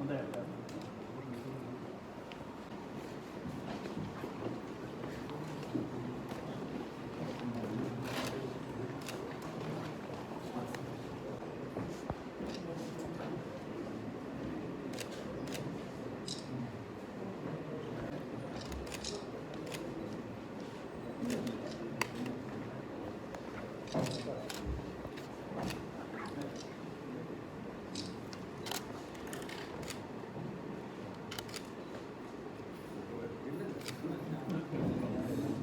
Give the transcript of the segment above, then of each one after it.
Onde é?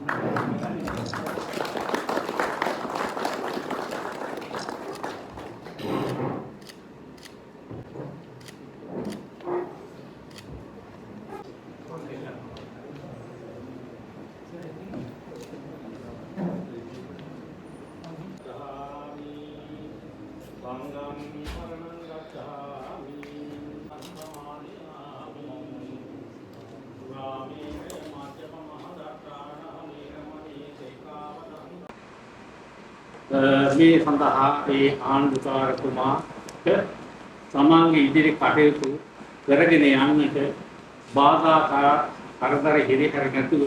Amen. මේ සඳහා ඒ ආණ්ඩුකාරතුමාට තමන්ගේ ඉදිරි කටයුතු කරගෙන යන්නට බාධා කරදර හිරිහැර නැතුව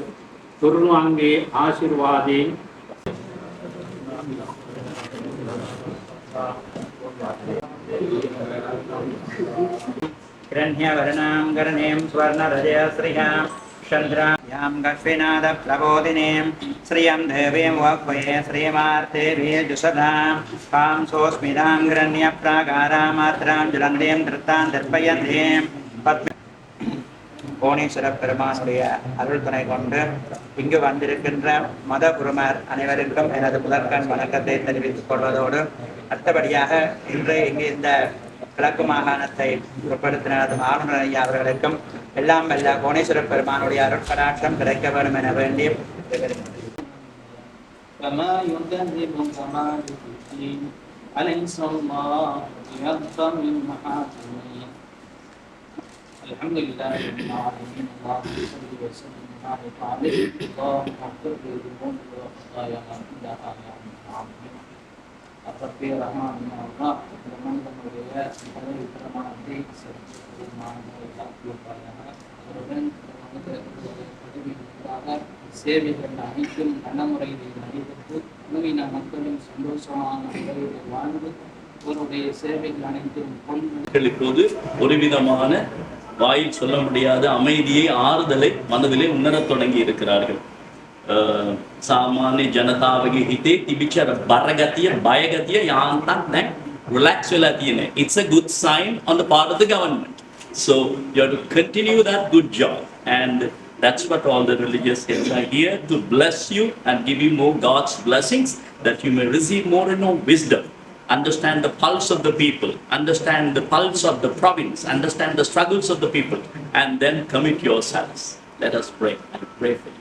තුරුණුවන්ගේ ආශිර්වාදයෙන් हिरण्यवर्णां गरणीं स्वर्णरजयश्रियां चन्द्रायां गश्विनादप्लबोधिनीं श्रियं देवीं वक्वये श्रीमार्तेभिः जुषधां कां सोऽस्मितां हिरण्यप्राकारामात्रां ज्वलन्तीं धृतां दर्पयन्तीं பத்ம கோணேஸ்வர பெருமானுடைய அருள் துணை கொண்டு இங்கு வந்திருக்கின்ற மத குருமார் அனைவருக்கும் எனது முதற்கண் வணக்கத்தை தெரிவித்துக் கொள்வதோடு அடுத்தபடியாக இன்று இங்கு இந்த கிழக்கு மாகாணத்தை உட்படுத்தின ஆளுநர் ஐயா அவர்களுக்கும் எல்லாம் வல்ல கோணேஸ்வர பெருமானுடைய அருட்கடாட்சம் கிடைக்க வேண்டும் என வேண்டி كما يكذب كما يكذب أليس الله بأكثر من محاكمه الحمد لله رب العالمين اللهم صل وسلم وبارك عليه اللهم اغفر لي ذنوبي وخطاياي انها يا அப்பர் சேவைகள் அனைத்தும் நல்ல முறையில் நடைபெற்று நோயின மக்களும் சந்தோஷமான முறையில் வாழ்ந்து அவருடைய சேவைகள் அனைத்தும் இப்போது ஒருவிதமான வாயில் சொல்ல முடியாத அமைதியை ஆறுதலை மனதிலே உணரத் தொடங்கி இருக்கிறார்கள். සාමාන්‍ය ජනතාවගේ හිතේ තිබිච්ච අර බරගතිය බයගතිය යාන්තම් දැන් relax වෙලා තියෙන. It's a good sign on the part of the government. So you have to continue that good job and that's what all the religious heads are here to bless you and give you more God's blessings that you may receive more and more wisdom understand the pulse of the people, understand the pulse of the province, understand the struggles of the people, and then commit yourselves. Let us pray and pray for you.